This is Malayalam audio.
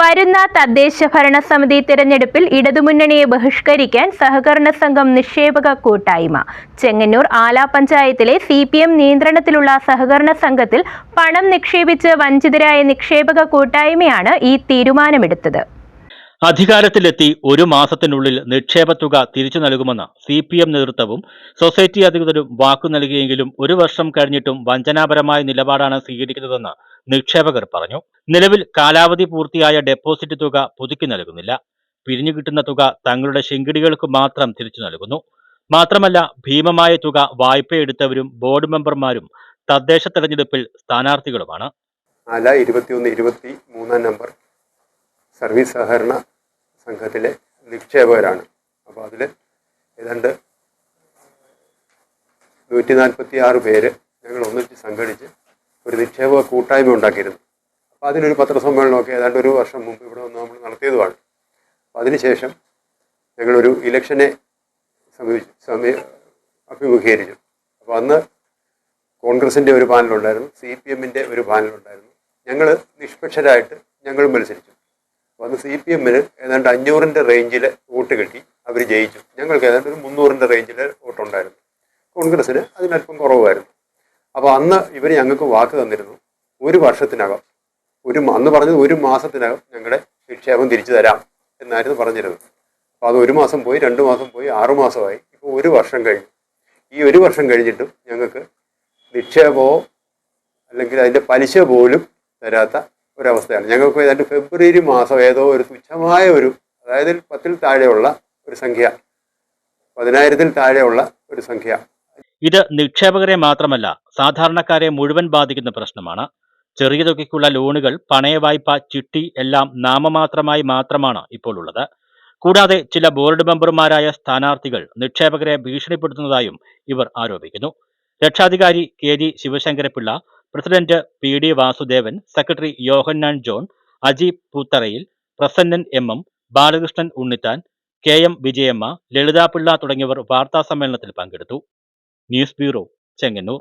വരുന്ന തദ്ദേശ ഭരണ സമിതി തിരഞ്ഞെടുപ്പിൽ ഇടതുമുന്നണിയെ ബഹിഷ്കരിക്കാൻ സഹകരണ സംഘം നിക്ഷേപക കൂട്ടായ്മ. ചെങ്ങന്നൂർ ആല പഞ്ചായത്തിലെ സി പി എം നിയന്ത്രണത്തിലുള്ള സഹകരണ സംഘത്തിൽ പണം നിക്ഷേപിച്ച് വഞ്ചിതരായ നിക്ഷേപക കൂട്ടായ്മയാണ് ഈ തീരുമാനമെടുത്തത്. അധികാരത്തിലെത്തി ഒരു മാസത്തിനുള്ളിൽ നിക്ഷേപ തുക തിരിച്ചു നൽകുമെന്ന് സി പി എം നേതൃത്വവും സൊസൈറ്റി അധികൃതരും വാക്കു നൽകിയെങ്കിലും ഒരു വർഷം കഴിഞ്ഞിട്ടും വഞ്ചനാപരമായ നിലപാടാണ് സ്വീകരിക്കുന്നതെന്ന് നിക്ഷേപകർ പറഞ്ഞു. നിലവിൽ കാലാവധി പൂർത്തിയായ ഡെപ്പോസിറ്റ് തുക പുതുക്കി നൽകുന്നില്ല. പിരിഞ്ഞു കിട്ടുന്ന തുക തങ്ങളുടെ ശിങ്കിടികൾക്ക് മാത്രം തിരിച്ചു നൽകുന്നു. മാത്രമല്ല ഭീമമായ തുക വായ്പയെടുത്തവരും ബോർഡ് മെമ്പർമാരും തദ്ദേശ തെരഞ്ഞെടുപ്പിൽ സ്ഥാനാർത്ഥികളുമാണ്. ആല ഇരുപത്തിയൊന്ന് ഇരുപത്തി മൂന്നാം നമ്പർ സർവീസ് സഹകരണ സംഘത്തിലെ നിക്ഷേപകരാണ്. അപ്പോൾ അതിൽ ഏതാണ്ട് നൂറ്റി നാൽപ്പത്തി ആറ് പേര് ഞങ്ങൾ ഒന്നിച്ച് സംഘടിച്ച് ഒരു നിക്ഷേപക കൂട്ടായ്മ ഉണ്ടാക്കിയിരുന്നു. അപ്പോൾ അതിനൊരു പത്രസമ്മേളനമൊക്കെ ഏതാണ്ട് ഒരു വർഷം മുമ്പ് ഇവിടെ വന്ന് നമ്മൾ നടത്തിയതുമാണ്. അപ്പോൾ അതിനുശേഷം ഞങ്ങളൊരു ഇലക്ഷനെ സമീപിച്ചു സമീ അഭിമുഖീകരിച്ചു. അപ്പോൾ അന്ന് കോൺഗ്രസിന്റെ ഒരു പാനലുണ്ടായിരുന്നു സി പി എമ്മിന്റെ ഒരു പാനലുണ്ടായിരുന്നു. ഞങ്ങൾ നിഷ്പക്ഷരായിട്ട് ഞങ്ങൾ മത്സരിച്ചു. അന്ന് സി പി എമ്മിന് ഏതാണ്ട് അഞ്ഞൂറിന്റെ റേഞ്ചിൽ വോട്ട് കിട്ടി. അവർ ജയിച്ചു. ഞങ്ങൾക്ക് ഏതാണ്ട് ഒരു മുന്നൂറിന്റെ റേഞ്ചിൽ വോട്ടുണ്ടായിരുന്നു. കോൺഗ്രസ്സിന് അതിനല്പം കുറവായിരുന്നു അപ്പോൾ അന്ന് ഇവർ ഞങ്ങൾക്ക് വാക്ക് തന്നിരുന്നു. ഒരു വർഷത്തിനകം ഒരു അന്ന് പറഞ്ഞത് ഒരു മാസത്തിനകം ഞങ്ങളുടെ നിക്ഷേപം തിരിച്ചു തരാം എന്നായിരുന്നു പറഞ്ഞിരുന്നത്. അപ്പോൾ അത് ഒരു മാസം പോയി രണ്ട് മാസം പോയി ആറു മാസമായി. ഇപ്പോൾ ഒരു വർഷം കഴിഞ്ഞു. ഈ ഒരു വർഷം കഴിഞ്ഞിട്ടും ഞങ്ങൾക്ക് നിക്ഷേപമോ അല്ലെങ്കിൽ അതിന്റെ പലിശ പോലും തരാത്ത ഒരവസ്ഥയാണ്. ഞങ്ങൾക്ക് ഏതാണ്ട് ഫെബ്രുവരി മാസം ഏതോ ഒരു തുച്ഛമായ ഒരു അതായത് പത്തിൽ താഴെയുള്ള ഒരു സംഖ്യ. പതിനായിരത്തിൽ താഴെയുള്ള ഒരു സംഖ്യ. ഇത് നിക്ഷേപകരെ മാത്രമല്ല സാധാരണക്കാരെ മുഴുവൻ ബാധിക്കുന്ന പ്രശ്നമാണ്. ചെറിയ തുകയ്ക്കുള്ള ലോണുകൾ പണയ വായ്പ ചിട്ടി എല്ലാം നാമമാത്രമായി മാത്രമാണ് ഇപ്പോൾ ഉള്ളത്. കൂടാതെ ചില ബോർഡ് മെമ്പർമാരായ സ്ഥാനാർത്ഥികൾ നിക്ഷേപകരെ ഭീഷണിപ്പെടുത്തുന്നതായും ഇവർ ആരോപിക്കുന്നു. രക്ഷാധികാരി K. G. Sivasankarapillai president P D Vasudevan secretary Yohannan John Aji Poottharayil Prasannan M M Balakrishnan Unnithan K M Vijayamma Lalithapillai തുടങ്ങിയവർ വാർത്താ സമ്മേളനത്തിൽ പങ്കെടുത്തു. News bureau Chengannur.